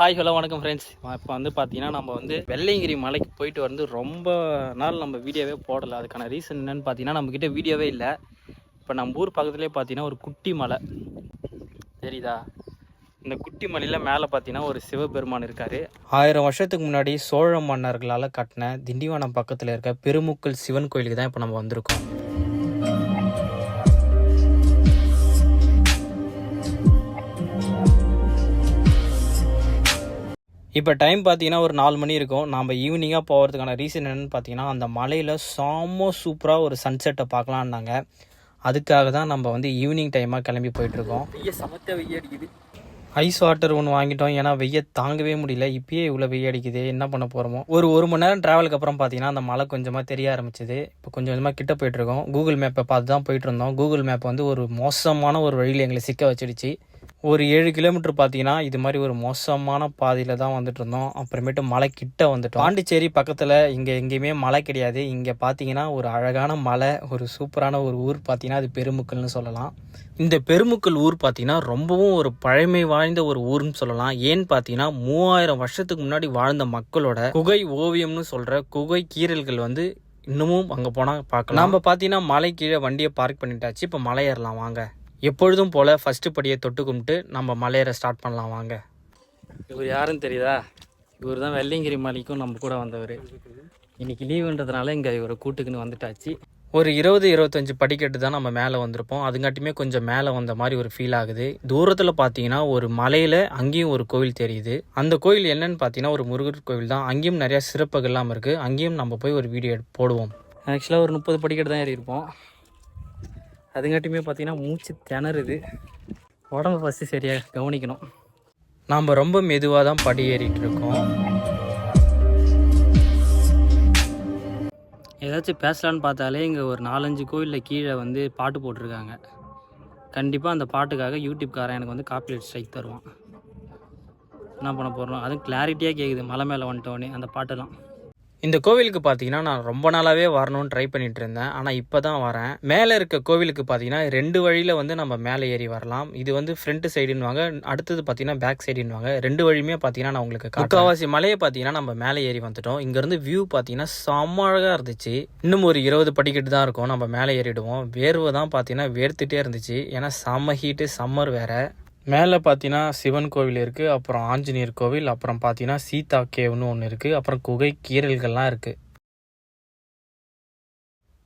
Hi hello வணக்கம் friends இப்போ வந்து பார்த்தீங்கன்னா நம்ம வந்து வெள்ளையங்கிரி மலைக்கு போயிட்டு வந்து ரொம்ப நாள் நம்ம வீடியோவே போடலை. அதுக்கான ரீசன் என்னென்னு பார்த்தீங்கன்னா நம்மக்கிட்ட வீடியோவே இல்லை. இப்போ நம்ம ஊர் பக்கத்துலேயே பார்த்தீங்கன்னா ஒரு குட்டி மலை. தெரியுதா? இந்த குட்டி மலையில் மேலே பார்த்தீங்கன்னா ஒரு சிவபெருமான் இருக்கார். ஆயிரம் வருஷத்துக்கு முன்னாடி சோழ மன்னர்களால் கட்டின திண்டிவனம் பக்கத்தில் இருக்க பெருமுக்கல் சிவன் கோயிலுக்கு தான் இப்போ நம்ம வந்திருக்கோம். இப்போ டைம் பார்த்தீங்கன்னா ஒரு நாலு மணி இருக்கும். நம்ம ஈவினிங்காக போகிறதுக்கான ரீசன் என்னென்னு பார்த்தீங்கன்னா அந்த மலையில் செம்ம சூப்பராக ஒரு சன்செட்டை பார்க்கலான்னாங்க அதுக்காக தான் நம்ம வந்து ஈவினிங் டைமாக கிளம்பி போயிட்டுருக்கோம் வெய்ய சமத்த வெய்ய அடிக்குது. ஐஸ் வாட்டர் ஒன்று வாங்கிட்டோம். ஏன்னா வெய்ய தாங்கவே முடியல. இப்பயே இவ்வளோ வெய்ய அடிக்குது. என்ன பண்ண போகிறோமோ ஒரு ஒரு மணி நேரம் ட்ராவலுக்கு அப்புறம் பார்த்தீங்கன்னா அந்த மலை கொஞ்சமாக தெரிய ஆரம்பிச்சது. இப்போ கொஞ்சம் கொஞ்சமாக கிட்ட போயிட்டுருக்கோம் கூகுள் மேப்பை பார்த்து தான் போயிட்டு இருந்தோம். கூகுள் மேப் வந்து ஒரு மோசமான ஒரு வழியில் எங்களை சிக்க வச்சிடுச்சு. ஒரு ஏழு கிலோமீட்டர் பார்த்தீங்கன்னா இது மாதிரி ஒரு மோசமான பாதையில் தான் வந்துட்டு இருந்தோம் அப்புறமேட்டு மலை கிட்ட வந்துட்டோம். பாண்டிச்சேரி பக்கத்தில் இங்கே எங்கேயுமே மலை கிடையாது. இங்கே பார்த்தீங்கன்னா ஒரு அழகான மலை ஒரு சூப்பரான ஒரு ஊர் பார்த்தீங்கன்னா அது பெருமுக்கல்னு சொல்லலாம். இந்த பெருமுக்கல் ஊர் பார்த்தீங்கன்னா ரொம்பவும் ஒரு பழமை வாய்ந்த ஒரு ஊர்னு சொல்லலாம். ஏன்னு பார்த்தீங்கன்னா மூவாயிரம் வருஷத்துக்கு முன்னாடி வாழ்ந்த மக்களோட குகை ஓவியம்னு சொல்கிற குகை கீறல்கள் வந்து இன்னமும் அங்கே போனால் பார்க்கலாம் நம்ம பார்த்தீங்கன்னா மலை கீழே வண்டியை பார்க் பண்ணிட்டாச்சு. இப்போ மலை ஏறலாம். வாங்க. எப்பொழுதும் போல் ஃபஸ்ட்டு படியை தொட்டு கும்பிட்டு நம்ம மலையேற ஸ்டார்ட் பண்ணலாம் வாங்க. இவர் யாருன்னு தெரியுதா? இவர் தான் வெள்ளையங்கிரி மலைக்கும் நம்ம கூட வந்தவர். இன்னைக்கு லீவுன்றதுனால இங்கே இவரை கூட்டுக்குன்னு வந்துட்டாச்சு. ஒரு இருபது இருபத்தஞ்சு படிக்கட்டு தான் நம்ம மேலே வந்திருப்போம். அதுங்காட்டியுமே கொஞ்சம் மேலே வந்த மாதிரி ஒரு ஃபீல் ஆகுது. தூரத்தில் பார்த்தீங்கன்னா ஒரு மலையில் அங்கேயும் ஒரு கோவில் தெரியுது. அந்த கோயில் என்னன்னு பார்த்தீங்கன்னா ஒரு முருகர் கோவில் தான். அங்கேயும் நிறையா சிறப்புகள்லாம் இருக்குது அங்கேயும் நம்ம போய் ஒரு வீடியோ போடுவோம். ஆக்சுவலாக ஒரு முப்பது படிக்கட்டு தான் ஏறி இருப்போம் அதுங்காட்டியுமே பார்த்தீங்கன்னா மூச்சு திணறுது. உடம்பு ஃபஸ்ட்டு சரியாக கவனிக்கணும். நாம் ரொம்ப மெதுவாக தான் படி ஏறிட்டு இருக்கோம். ஏதாச்சும் பேசலான்னு பார்த்தாலே இங்கே ஒரு நாலஞ்சு கோயிலில் கீழே வந்து பாட்டு போட்டிருக்காங்க. கண்டிப்பாக அந்த பாட்டுக்காக யூடியூப்காரன் எனக்கு வந்து காப்பிரைட் ஸ்ட்ரைக் தருவான். என்ன பண்ண போகிறோம் அதுவும் கிளாரிட்டியாக கேட்குது மலை மேலே வந்துட்டோன்னே அந்த பாட்டெல்லாம். இந்த கோவிலுக்கு பார்த்தீங்கன்னா நான் ரொம்ப நாளாகவே வரணும்னு ட்ரை பண்ணிட்டு இருந்தேன். ஆனால் இப்போ தான் வரேன். மேலே இருக்க கோவிலுக்கு பார்த்தீங்கன்னா ரெண்டு வழியில் வந்து நம்ம மேலே ஏறி வரலாம். இது வந்து ஃப்ரண்ட் சைடுன்னுவாங்க அடுத்தது பார்த்தீங்கன்னா பேக் சைடுன்னுவாங்க ரெண்டு வழியுமே பார்த்தீங்கன்னா நான் உங்களுக்கு முக்கால்வாசி மலையை பார்த்தீங்கன்னா நம்ம மேலே ஏறி வந்துட்டோம். இங்கேருந்து வியூ பார்த்தீங்கன்னா செம்ம அழகாக இருந்துச்சு. இன்னும் ஒரு இருபது படிக்கட்டு தான் இருக்கும். நம்ம மேலே ஏறிடுவோம். வேர்வை தான் பார்த்தீங்கன்னா வேர்த்துட்டே இருந்துச்சு. ஏன்னா செம்ம ஹீட்டு சம்மர் வேறு. மேலே பார்த்தீங்கன்னா சிவன் கோவில் இருக்குது அப்புறம் ஆஞ்சநேயர் கோவில் அப்புறம் பார்த்தீங்கன்னா சீதா கேவ்னு ஒன்று இருக்குது அப்புறம் குகை கீரல்கள்லாம் இருக்குது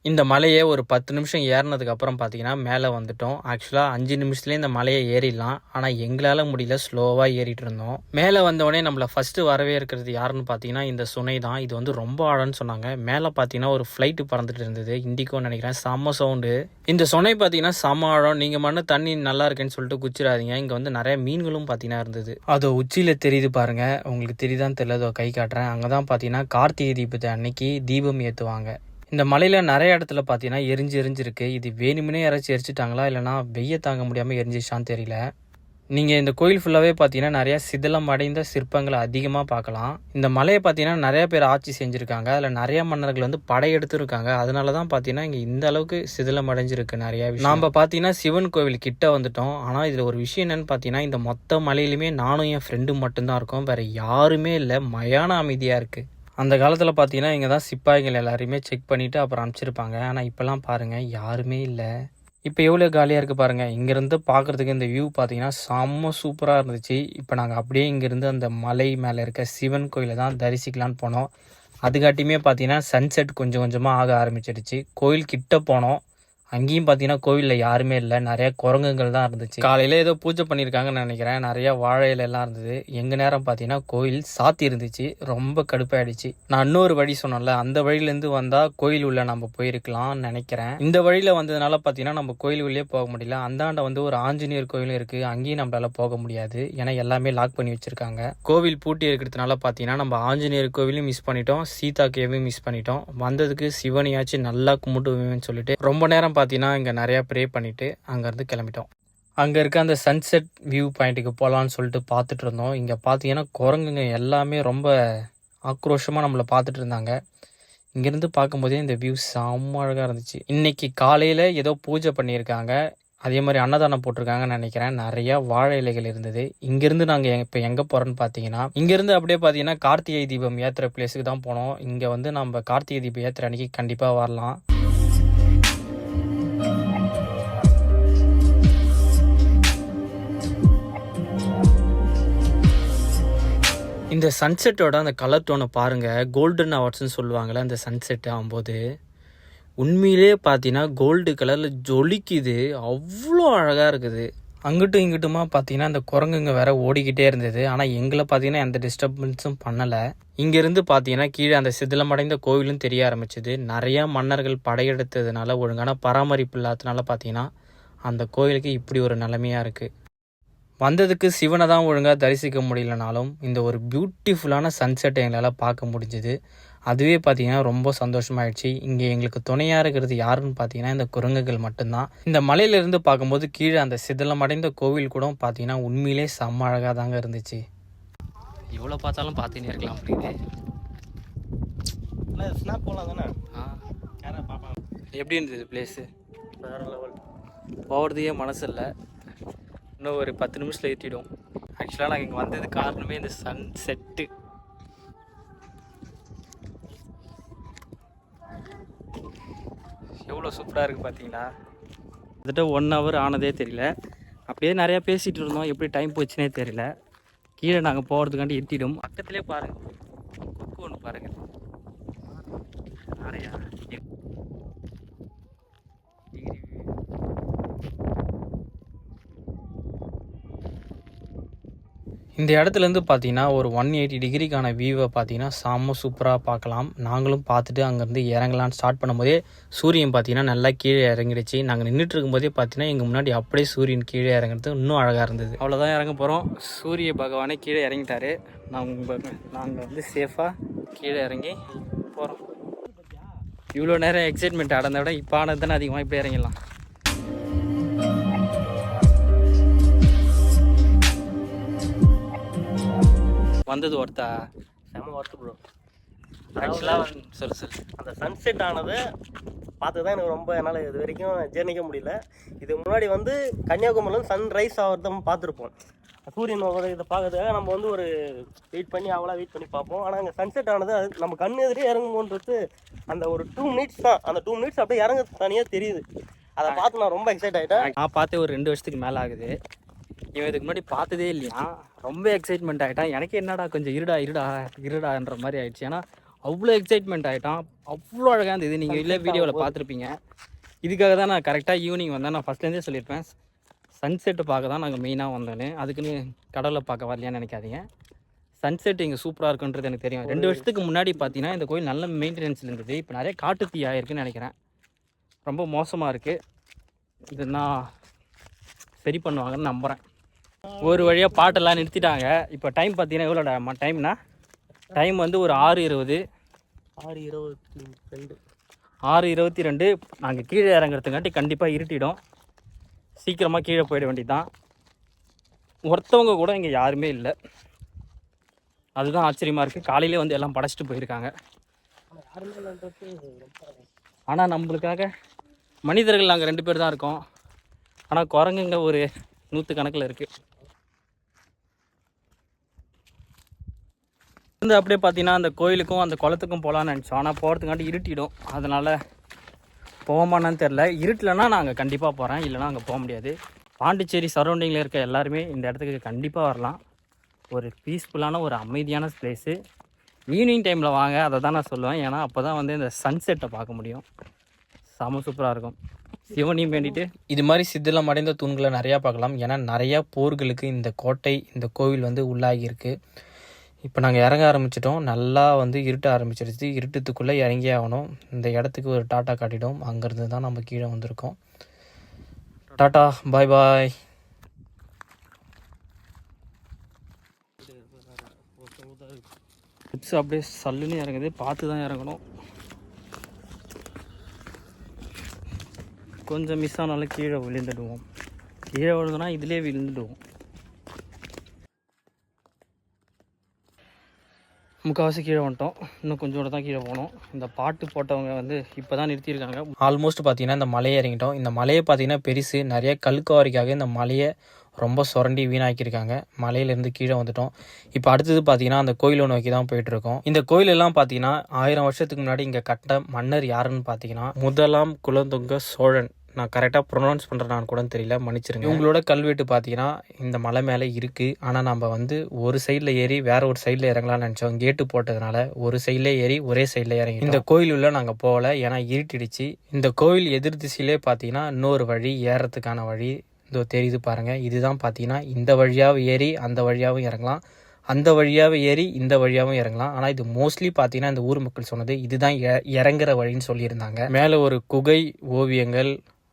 இந்த மலையை ஒரு பத்து நிமிஷம் ஏறினதுக்கப்புறம் பார்த்தீங்கன்னா மேலே வந்துட்டோம். ஆக்சுவலாக அஞ்சு நிமிஷத்துலேயே இந்த மலையை ஏறிடலாம். ஆனால் எங்களால் முடியல. ஸ்லோவாக ஏறிட்டு இருந்தோம். மேலே வந்தவொடனே நம்மளை ஃபஸ்ட்டு வரவே இருக்கிறது யாருன்னு பார்த்தீங்கன்னா இந்த சுனை தான். இது வந்து ரொம்ப ஆழம்னு சொன்னாங்க. மேலே பார்த்தீங்கன்னா ஒரு ஃப்ளைட்டு பறந்துட்டு இருந்தது. இண்டிகோன்னு நினைக்கிறேன். செம்ம சவுண்டு இந்த சுனை பார்த்தீங்கன்னா செம்ம ஆழம். நீங்கள் மண்ணு தண்ணி நல்லா இருக்குன்னு சொல்லிட்டு குச்சிடாதீங்க. இங்கே வந்து நிறைய மீன்களும் பார்த்தீங்கன்னா இருந்தது. அது உச்சியில் தெரியுது பாருங்கள் உங்களுக்கு தெரியுதான்னு தெரியல. அதோ கை காட்டுறேன். அங்கே தான் பார்த்தீங்கன்னா கார்த்திகை தீபத்தை அன்னைக்கு தீபம் ஏற்றுவாங்க இந்த மலையில் நிறைய இடத்துல பார்த்தீங்கன்னா எரிஞ்சு எரிஞ்சிருக்கு. இது வேணுமுனே யாராச்சும் எரிச்சிட்டாங்களா? இல்லைனா வெய்ய தாங்க முடியாமல் எரிஞ்சிச்சான்னு தெரியல நீங்கள் இந்த கோயில் ஃபுல்லாகவே பார்த்தீங்கன்னா நிறையா சிதிலம் அடைந்த சிற்பங்களை அதிகமாக பார்க்கலாம். இந்த மலையை பார்த்தீங்கன்னா நிறைய பேர் ஆட்சி செஞ்சுருக்காங்க. அதில் நிறைய மன்னர்கள் வந்து படையெடுத்துருக்காங்க. அதனால தான் பார்த்தீங்கன்னா இங்கே இந்த அளவுக்கு சிதிலம் அடைஞ்சிருக்கு நிறையா விஷயம். நாம் பார்த்தீங்கன்னா சிவன் கோவில் கிட்ட வந்துட்டோம். ஆனால் இதில் ஒரு விஷயம் என்னென்னு பார்த்தீங்கன்னா இந்த மொத்த மலையிலுமே நானும் என் ஃப்ரெண்டும் மட்டும்தான் இருக்கோம். வேறு யாருமே இல்லை. மயான அமைதியாக இருக்குது அந்த காலத்தில் பார்த்தீங்கன்னா இங்கே தான் சிப்பாய்கள் எல்லாரையுமே செக் பண்ணிவிட்டு அப்புறம் அனுப்பிச்சிருப்பாங்க. ஆனால் இப்போல்லாம் பாருங்கள் யாருமே இல்லை. இப்போ எவ்வளோ காலியாக இருக்குது பாருங்கள் இங்கேருந்து பார்க்குறதுக்கு இந்த வியூ பார்த்தீங்கன்னா செம்ம சூப்பராக இருந்துச்சு. இப்போ நாங்கள் அப்படியே இங்கேருந்து அந்த மலை மேலே இருக்க சிவன் கோயிலை தான் தரிசிக்கலான்னு போனோம். அதுக்காட்டியுமே பார்த்தீங்கன்னா சன்செட் கொஞ்சம் கொஞ்சமாக ஆக ஆரம்பிச்சிடுச்சு. கோயில் கிட்ட போனோம். அங்கேயும் பார்த்தீங்கன்னா கோவிலில் யாருமே இல்லை. நிறைய குரங்குகள் தான் இருந்துச்சு. காலையில் ஏதோ பூஜை பண்ணியிருக்காங்கன்னு நினைக்கிறேன். நிறைய வாழை இலையெல்லாம் இருந்தது. எங்கள் நேரம் பார்த்தீங்கன்னா கோயில் சாத்தி இருந்துச்சு. ரொம்ப கடுப்பாயிடுச்சு. நான் இன்னொரு வழி சொன்னேன்ல அந்த வழியிலேருந்து வந்தால் கோயில் உள்ள நம்ம போயிருக்கலாம்னு நினைக்கிறேன். இந்த வழியில் வந்ததுனால பார்த்தீங்கன்னா நம்ம கோயில் உள்ளே போக முடியல. அந்தாண்ட வந்து ஒரு ஆஞ்சநேயர் கோயிலும் இருக்குது அங்கேயும் நம்மளால போக முடியாது. ஏன்னா எல்லாமே லாக் பண்ணி வச்சிருக்காங்க. கோவில் பூட்டி இருக்கிறதுனால பார்த்தீங்கன்னா நம்ம ஆஞ்சநேயர் கோவிலையும் மிஸ் பண்ணிட்டோம். சீதா கேவையும் மிஸ் பண்ணிட்டோம். வந்ததுக்கு சிவனையாச்சும் நல்லா கும்பிட்டுவேன்னு சொல்லிட்டு ரொம்ப நேரம் பார்த்தீங்கன்னா இங்கே நிறையா ப்ரே பண்ணிவிட்டு அங்கேருந்து கிளம்பிட்டோம். அங்கே இருக்க அந்த சன்செட் வியூ பாயிண்ட்டுக்கு போகலான்னு சொல்லிட்டு பார்த்துட்டு இருந்தோம். இங்கே பார்த்தீங்கன்னா குரங்குங்க எல்லாமே ரொம்ப ஆக்ரோஷமாக நம்மளை பார்த்துட்டு இருந்தாங்க. இங்கேருந்து பார்க்கும்போதே இந்த வியூ செம்ம அழகாக இருந்துச்சு. இன்னைக்கு காலையில் ஏதோ பூஜை பண்ணியிருக்காங்க. அதே மாதிரி அன்னதானம் போட்டிருக்காங்கன்னு நினைக்கிறேன். நிறையா வாழை இலைகள் இருந்தது. இங்கேருந்து நாங்கள் இப்போ எங்கே போகிறோன்னு பார்த்தீங்கன்னா இங்கேருந்து அப்படியே பார்த்தீங்கன்னா கார்த்திகை தீபம் ஏற்றுற பிளேஸுக்கு தான் போனோம். இங்கே வந்து நம்ம கார்த்திகை தீபம் ஏற்றுற அன்னைக்கு கண்டிப்பாக வரலாம். இந்த சன்செட்டோட அந்த கலர் டோனை பாருங்கள் கோல்டன் அவார்ட்ஸ்னு சொல்லுவாங்கள்ல அந்த சன்செட் ஆகும்போது. உண்மையிலே பார்த்தீங்கன்னா கோல்டு கலரில் ஜொலிக்குது. அவ்வளோ அழகாக இருக்குது. அங்கிட்டும் இங்கிட்டுமா பார்த்தீங்கன்னா அந்த குரங்குங்க வேற ஓடிக்கிட்டே இருந்தது. ஆனால் எங்களை பார்த்தீங்கன்னா எந்த டிஸ்டர்பன்ஸும் பண்ணலை. இங்கேருந்து பார்த்தீங்கன்னா கீழே அந்த சிதிலமடைந்த கோவிலும் தெரிய ஆரம்பிச்சது. நிறையா மன்னர்கள் படையெடுத்ததுனால ஒழுங்கான பராமரிப்பு இல்லாததுனால பார்த்தீங்கன்னா அந்த கோயிலுக்கு இப்படி ஒரு நிலைமையாக இருக்குது வந்ததுக்கு சிவனை தான் ஒழுங்காக தரிசிக்க முடியலனாலும் இந்த ஒரு பியூட்டிஃபுல்லான சன்செட்டை எங்களால் பார்க்க முடிஞ்சுது. அதுவே பார்த்தீங்கன்னா ரொம்ப சந்தோஷமாயிடுச்சு. இங்கே எங்களுக்கு துணையாக இருக்கிறது யாருன்னு பார்த்தீங்கன்னா இந்த குரங்குகள் மட்டும்தான். இந்த மலையிலேருந்து பார்க்கும்போது கீழே அந்த சிதிலமடைந்த கோவில் கூட பார்த்தீங்கன்னா உண்மையிலே செம்ம அழகாக தாங்க இருந்துச்சு. எவ்வளோ பார்த்தாலும் பார்த்துன்னே இருக்கலாம் இல்லை ஸ்னாப் போகலாம் தானே? ஆ. எப்படி இருந்தது பிளேஸு வேறு லெவல் போகிறதுக்கே மனசு இல்லை. இன்னும் ஒரு பத்து நிமிஷத்தில் ஏற்றிடும் ஆக்சுவலாக நாங்கள் இங்கே வந்தது காரணமே இந்த சன் செட்டு எவ்வளோ சூப்பராக இருக்குது பார்த்தீங்களா கிட்டத்தட்ட ஒன் ஹவர் ஆனதே தெரியல. அப்படியே நிறையா பேசிகிட்டு இருந்தோம். எப்படி டைம் போச்சுனே தெரியல. கீழே நாங்கள் போகிறதுக்காண்டி எட்டிடும் பக்கத்துலேயே பாருங்கள் கொக்கு ஒன்று பாருங்கள் நிறையா. இந்த இடத்துலேருந்து பார்த்தீங்கன்னா ஒரு ஒன் எயிட்டி டிகிரிக்கான வியூவை பார்த்தீங்கன்னா செம்ம சூப்பராக பார்க்கலாம். நாங்களும் பார்த்துட்டு அங்கேருந்து இறங்கலான்னு ஸ்டார்ட் பண்ணும்போதே சூரியன் பார்த்தீங்கன்னா நல்லா கீழே இறங்கிடுச்சு. நாங்கள் நின்றுட்டு இருக்கும்போதே பார்த்தீங்கன்னா எங்கள் முன்னாடி அப்படியே சூரியன் கீழே இறங்குறது இன்னும் அழகாக இருந்தது. அவ்வளோதான் இறங்க போகிறோம் சூரிய பகவானே கீழே இறங்கிட்டாரு. நாங்கள் நாங்கள் வந்து சேஃபாக கீழே இறங்கி போகிறோம் இவ்வளோ நேரம் எக்ஸைட்மெண்ட் அடைந்த விட இப்போ ஆனது தானே அதிகமாக இப்படி இறங்கிடலாம். வந்தது ஒருத்தா? செம ஒர்த்து ப்ரோ ஆக்சுவலாக சொல்லு சொல்லு அந்த சன்செட் ஆனது பார்த்து தான் எனக்கு ரொம்ப என்னால் இது வரைக்கும் ஜீர்ணிக்க முடியல. இதுக்கு முன்னாடி வந்து கன்னியாகுமரியில் சன்ரைஸ் ஆகிறதும் பார்த்துருப்போம். சூரியன் இதை பார்க்கறதுக்காக நம்ம வந்து ஒரு வெயிட் பண்ணி அவ்வளோ வெயிட் பண்ணி பார்ப்போம். ஆனால் அங்கே சன்செட் ஆனது அது நம்ம கண் எதிரே இறங்குமோன்றது அந்த ஒரு டூ மினிட்ஸ் தான். அந்த டூ மினிட்ஸ் அப்படியே இறங்க தனியாக தெரியுது. அதை பார்த்து நான் ரொம்ப எக்ஸைட் ஆகிட்டேன் நான் பார்த்தே ஒரு ரெண்டு வருஷத்துக்கு மேலே ஆகுது. இவன் இதுக்கு முன்னாடி பார்த்ததே இல்லையா? ரொம்ப எக்ஸைட்மெண்ட் ஆகிட்டான் எனக்கு என்னடா கொஞ்சம் இருடா இருடா இருடான்ற மாதிரி ஆயிடுச்சு. ஏன்னா அவ்வளோ எக்ஸைட்மெண்ட் ஆகிட்டான் அவ்வளோ அழகாக இருந்தது. நீங்கள் இல்லை வீடியோவில் பார்த்துருப்பீங்க. இதுக்காக தான் நான் கரெக்டாக ஈவினிங் வந்தேன். நான் ஃபஸ்ட்லேருந்தே சொல்லியிருப்பேன். சன்செட்டு பார்க்க தான் நாங்கள் மெயினாக வந்தோன்னு. அதுக்குன்னு கடலை பார்க்க வரலையான்னு நினைக்காதீங்க. சன்செட் இங்கே சூப்பராக இருக்குன்றது எனக்கு தெரியும். ரெண்டு வருஷத்துக்கு முன்னாடி பார்த்தீங்கன்னா இந்த கோயில் நல்ல மெயின்டெனன்ஸில் இருந்தது. இப்போ நிறைய காட்டு தீ ஆயிருக்குன்னு நினைக்கிறேன். ரொம்ப மோசமாக இருக்குது இது நான் சரி பண்ணுவாங்கன்னு நம்புகிறேன் ஒரு வழியாக பாட்டெல்லாம் நிறுத்திட்டாங்க. இப்போ டைம் பார்த்தீங்கன்னா எவ்வளோ டைம்னா டைம் வந்து ஒரு ஆறு இருபது. ஆறு இருபத்தி ரெண்டு. ஆறு இருபத்தி ரெண்டு. நாங்கள் கீழே இறங்குறதுக்காண்டி கண்டிப்பாக இருட்டிடும். சீக்கிரமாக கீழே போயிட வேண்டியதுதான். ஒருத்தவங்க கூட இங்கே யாருமே இல்லை. அதுதான் ஆச்சரியமாக இருக்குது காலையிலே வந்து எல்லாம் படைச்சிட்டு போயிருக்காங்க. ஆனால் நம்மளுக்காக மனிதர்கள் நாங்கள் ரெண்டு பேர் தான் இருக்கோம். ஆனால் குரங்குங்க ஒரு நூற்று கணக்கில் இருக்குது இருந்து அப்படியே பார்த்தீங்கன்னா அந்த கோயிலுக்கும் அந்த குளத்துக்கும் போகலான்னு நினச்சோம். ஆனால் போகிறதுக்காண்டி இருட்டிடும். அதனால் போவோமான்னு தெரில இருட்டலைன்னா நாங்கள் கண்டிப்பாக போகிறேன் இல்லைனா அங்கே போக முடியாது. பாண்டிச்சேரி சரௌண்டிங்கில் இருக்க எல்லாருமே இந்த இடத்துக்கு கண்டிப்பாக வரலாம். ஒரு பீஸ்ஃபுல்லான ஒரு அமைதியான பிளேஸு ஈவினிங் டைமில் வாங்க. அதை தான் நான் சொல்லுவேன். ஏன்னா அப்போ தான் வந்து இந்த சன்செட்டை பார்க்க முடியும். செம சூப்பராக இருக்கும். சிவனையும் வேண்டிட்டு. இது மாதிரி சித்திலம் அடைந்த தூண்களை நிறையா பார்க்கலாம். ஏன்னா நிறையா போர்களுக்கு இந்த கோட்டை இந்த கோவில் வந்து உள்ளாகியிருக்கு. இப்போ நாங்கள் இறங்க ஆரம்பிச்சிட்டோம். நல்லா வந்து இருட்ட ஆரம்பிச்சிருச்சு. இருட்டத்துக்குள்ளே இறங்கி ஆகணும். இந்த இடத்துக்கு ஒரு டாட்டா காட்டிட்டோம். அங்கேருந்து தான் நம்ம கீழே வந்திருக்கோம். டாட்டா பாய் பாய் அப்படியே சல்லுன்னு இறங்குது. பார்த்து தான் இறங்கணும். கொஞ்சம் மிஸ் ஆனாலும் கீழே விழுந்துடுவோம். கீழே விழுந்தோன்னா இதிலே விழுந்துடுவோம். முக்கால்வாசி கீழே வந்துட்டோம். இன்னும் கொஞ்சோட தான் கீழே போகணும். இந்த பாட்டு போட்டவங்க வந்து இப்போ தான் நிறுத்தியிருக்காங்க. ஆல்மோஸ்ட் பார்த்தீங்கன்னா இந்த மலையை இறங்கிட்டோம். இந்த மலையை பார்த்தீங்கன்னா பெருசு. நிறைய கல்குவாரிக்காக இந்த மலையை ரொம்ப சுரண்டி வீணாக்கியிருக்காங்க. மலையிலேருந்து கீழே வந்துட்டோம். இப்போ அடுத்தது பார்த்தீங்கன்னா அந்த கோயிலை நோக்கி தான் போயிட்டு இருக்கோம் இந்த கோயில் எல்லாம் பார்த்தீங்கன்னா ஆயிரம் வருஷத்துக்கு முன்னாடி இங்கே கட்ட மன்னர் யாருன்னு பார்த்தீங்கன்னா முதலாம் குலந்தொங்க சோழன். நான் கரெக்டாக ப்ரொனவுன்ஸ் பண்ணுறேன்னு கூட தெரியல மன்னிச்சிருங்க. இவங்களோட கல்வெட்டு பார்த்தீங்கன்னா இந்த மலை மேலே இருக்குது ஆனால் நம்ம வந்து ஒரு சைடில் ஏறி வேற ஒரு சைடில் இறங்கலாம்னு நினச்சோம். கேட்டு போட்டதுனால ஒரு சைடில் ஏறி ஒரே சைடில் இறங்கி இந்த கோயில் உள்ள நாங்கள் போகல ஏன்னா இருட்டிடுச்சு. இந்த கோயில் எதிர் திசையிலே பார்த்தீங்கன்னா இன்னொரு வழி ஏறத்துக்கான வழி இதோ தெரியுது பாருங்கள் இதுதான் பார்த்தீங்கன்னா இந்த வழியாகவும் ஏறி அந்த வழியாகவும் இறங்கலாம். அந்த வழியாகவும் ஏறி இந்த வழியாகவும் இறங்கலாம். ஆனால் இது மோஸ்ட்லி பார்த்தீங்கன்னா இந்த ஊர் மக்கள் சொன்னது இதுதான் இறங்குற வழின்னு சொல்லியிருந்தாங்க. மேலே ஒரு குகை ஓவியங்கள்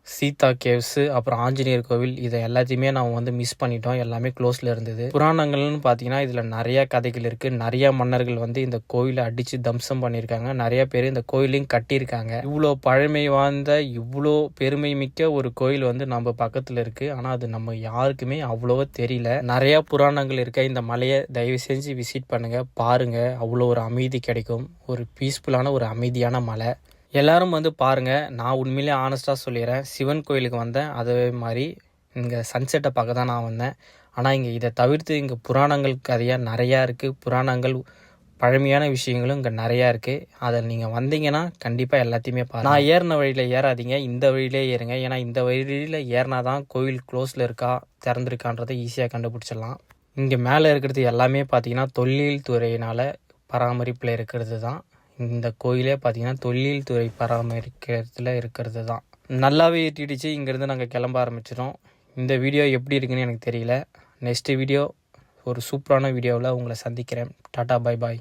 சீதா கேவ்ஸு அப்புறம் ஆஞ்சநேயர் கோவில் இதை எல்லாத்தையுமே நான் வந்து மிஸ் பண்ணிட்டோம். எல்லாமே க்ளோஸில் இருந்தது. புராணங்கள்னு பார்த்தீங்கன்னா இதில் நிறையா கதைகள் இருக்குது நிறையா மன்னர்கள் வந்து இந்த கோயிலை அடித்து தம்சம் பண்ணியிருக்காங்க. நிறையா பேர் இந்த கோயிலையும் கட்டியிருக்காங்க. இவ்வளோ பழமை வாய்ந்த இவ்வளோ பெருமை மிக்க ஒரு கோயில் வந்து நம்ம பக்கத்தில் இருக்குது ஆனால் அது நம்ம யாருக்குமே அவ்வளோவா தெரியல. நிறையா புராணங்கள் இருக்க. இந்த மலையை தயவு செஞ்சு விசிட் பண்ணுங்கள் பாருங்கள் அவ்வளோ ஒரு அமைதி கிடைக்கும். ஒரு பீஸ்ஃபுல்லான ஒரு அமைதியான மலை. எல்லாரும் வந்து பாருங்கள் நான் உண்மையிலே ஆனஸ்டாக சொல்லிடுறேன் சிவன் கோயிலுக்கு வந்தேன் அதே மாதிரி இங்கே சன்செட்டை பார்க்க தான் நான் வந்தேன். ஆனால் இங்கே இதை தவிர்த்து இங்கே புராணங்கள் கதையாக நிறையா இருக்குது புராணங்கள் பழமையான விஷயங்களும் இங்கே நிறையா இருக்குது அதை நீங்கள் வந்தீங்கன்னா கண்டிப்பாக எல்லாத்தையுமே பாருங்க. நான் ஏறின வழியில் ஏறாதீங்க. இந்த வழியிலே ஏறுங்க. ஏன்னா இந்த வழியில் ஏறினா தான் கோயில் க்ளோஸில் இருக்கா திறந்துருக்கான்றதை ஈஸியாக கண்டுபிடிச்சிடலாம். இங்கே மேலே இருக்கிறது எல்லாமே பார்த்தீங்கன்னா தொல்லியல் துறையினால் பராமரிப்பில் இருக்கிறது தான் இந்த கோயிலே பார்த்தீங்கன்னா தொழில் துறை பராமரிக்கிறதுல இருக்கிறது தான் நல்லாவே ஏற்றிடுச்சு இங்கேருந்து நாங்கள் கிளம்ப ஆரம்பிச்சிட்டோம். இந்த வீடியோ எப்படி இருக்குன்னு எனக்கு தெரியல. நெக்ஸ்ட் வீடியோ ஒரு சூப்பரான வீடியோவில் உங்களை சந்திக்கிறேன். Tata bye bye